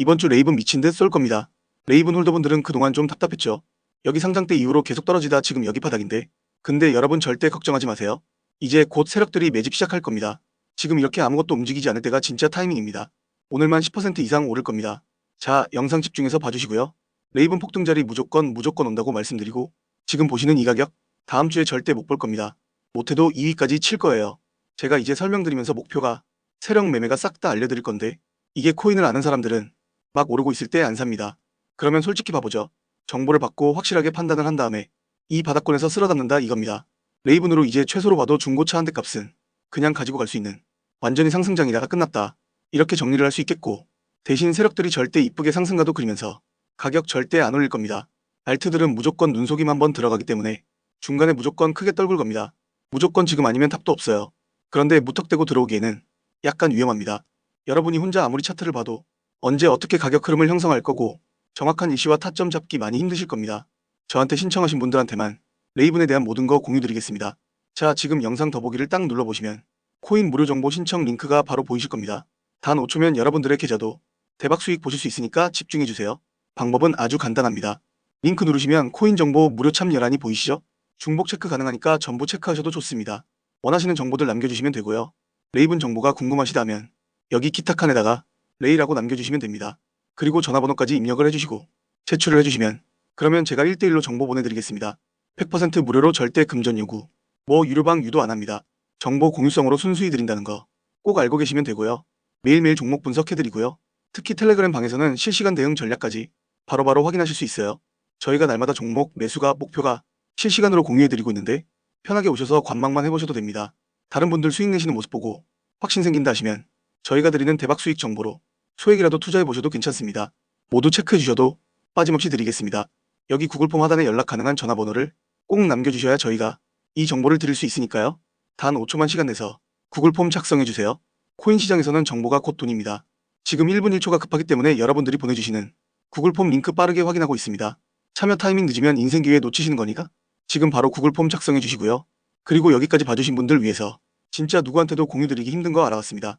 이번 주 레이븐 미친 듯 쏠 겁니다. 레이븐 홀더분들은 그동안 좀 답답했죠. 여기 상장 때 이후로 계속 떨어지다 지금 여기 바닥인데. 근데 여러분 절대 걱정하지 마세요. 이제 곧 세력들이 매집 시작할 겁니다. 지금 이렇게 아무것도 움직이지 않을 때가 진짜 타이밍입니다. 오늘만 10% 이상 오를 겁니다. 자, 영상 집중해서 봐주시고요. 레이븐 폭등 자리 무조건 무조건 온다고 말씀드리고 지금 보시는 이 가격 다음 주에 절대 못 볼 겁니다. 못해도 2위까지 칠 거예요. 제가 이제 설명드리면서 목표가 세력 매매가 싹 다 알려드릴 건데 이게 코인을 아는 사람들은 막 오르고 있을 때 안 삽니다. 그러면 솔직히 봐보죠. 정보를 받고 확실하게 판단을 한 다음에 이 바닥권에서 쓸어 담는다 이겁니다. 레이븐으로 이제 최소로 봐도 중고차 한 대 값은 그냥 가지고 갈 수 있는 완전히 상승장이다가 끝났다. 이렇게 정리를 할 수 있겠고 대신 세력들이 절대 이쁘게 상승가도 그리면서 가격 절대 안 올릴 겁니다. 알트들은 무조건 눈속임 한번 들어가기 때문에 중간에 무조건 크게 떨굴 겁니다. 무조건 지금 아니면 탑도 없어요. 그런데 무턱대고 들어오기에는 약간 위험합니다. 여러분이 혼자 아무리 차트를 봐도 언제 어떻게 가격 흐름을 형성할 거고 정확한 일시와 타점 잡기 많이 힘드실 겁니다. 저한테 신청하신 분들한테만 레이븐에 대한 모든 거 공유드리겠습니다. 자, 지금 영상 더보기를 딱 눌러보시면 코인 무료 정보 신청 링크가 바로 보이실 겁니다. 단 5초면 여러분들의 계좌도 대박 수익 보실 수 있으니까 집중해주세요. 방법은 아주 간단합니다. 링크 누르시면 코인 정보 무료 참여란이 보이시죠? 중복 체크 가능하니까 전부 체크하셔도 좋습니다. 원하시는 정보들 남겨주시면 되고요. 레이븐 정보가 궁금하시다면 여기 기타 칸에다가 레이라고 남겨주시면 됩니다. 그리고 전화번호까지 입력을 해주시고 제출을 해주시면 그러면 제가 1대1로 정보 보내드리겠습니다. 100% 무료로 절대 금전 요구, 뭐 유료방 유도 안 합니다. 정보 공유성으로 순수히 드린다는 거 꼭 알고 계시면 되고요. 매일매일 종목 분석해드리고요. 특히 텔레그램 방에서는 실시간 대응 전략까지 바로바로 확인하실 수 있어요. 저희가 날마다 종목, 매수가, 목표가 실시간으로 공유해드리고 있는데 편하게 오셔서 관망만 해보셔도 됩니다. 다른 분들 수익 내시는 모습 보고 확신 생긴다 하시면 저희가 드리는 대박 수익 정보로 소액이라도 투자해 보셔도 괜찮습니다. 모두 체크해 주셔도 빠짐없이 드리겠습니다. 여기 구글폼 하단에 연락 가능한 전화번호를 꼭 남겨주셔야 저희가 이 정보를 드릴 수 있으니까요. 단 5초만 시간 내서 구글폼 작성해 주세요. 코인 시장에서는 정보가 곧 돈입니다. 지금 1분 1초가 급하기 때문에 여러분들이 보내주시는 구글폼 링크 빠르게 확인하고 있습니다. 참여 타이밍 늦으면 인생 기회 놓치시는 거니까 지금 바로 구글폼 작성해 주시고요. 그리고 여기까지 봐주신 분들 위해서 진짜 누구한테도 공유드리기 힘든 거 알아왔습니다.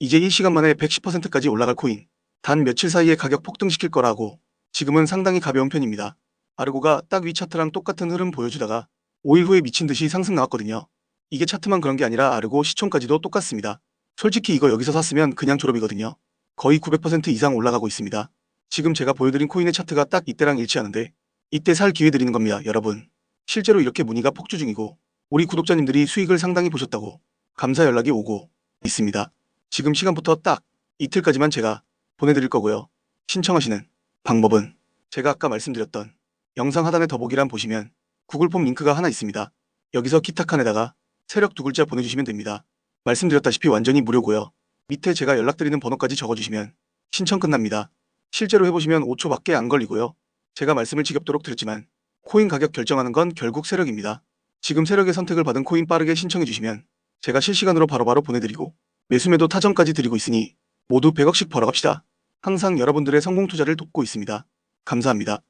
이제 1시간 만에 110%까지 올라갈 코인 단 며칠 사이에 가격 폭등시킬 거라고 지금은 상당히 가벼운 편입니다. 아르고가 딱 위 차트랑 똑같은 흐름 보여주다가 5일 후에 미친 듯이 상승 나왔거든요. 이게 차트만 그런 게 아니라 아르고 시총까지도 똑같습니다. 솔직히 이거 여기서 샀으면 그냥 졸업이거든요. 거의 900% 이상 올라가고 있습니다. 지금 제가 보여드린 코인의 차트가 딱 이때랑 일치하는데 이때 살 기회 드리는 겁니다, 여러분. 실제로 이렇게 문의가 폭주 중이고 우리 구독자님들이 수익을 상당히 보셨다고 감사 연락이 오고 있습니다. 지금 시간부터 딱 이틀까지만 제가 보내드릴 거고요. 신청하시는 방법은 제가 아까 말씀드렸던 영상 하단에 더보기란 보시면 구글폼 링크가 하나 있습니다. 여기서 기타 칸에다가 세력 두 글자 보내주시면 됩니다. 말씀드렸다시피 완전히 무료고요. 밑에 제가 연락드리는 번호까지 적어주시면 신청 끝납니다. 실제로 해보시면 5초밖에 안 걸리고요. 제가 말씀을 지겹도록 드렸지만 코인 가격 결정하는 건 결국 세력입니다. 지금 세력의 선택을 받은 코인 빠르게 신청해주시면 제가 실시간으로 바로바로 보내드리고 매수매도 타점까지 드리고 있으니 모두 100억씩 벌어갑시다. 항상 여러분들의 성공 투자를 돕고 있습니다. 감사합니다.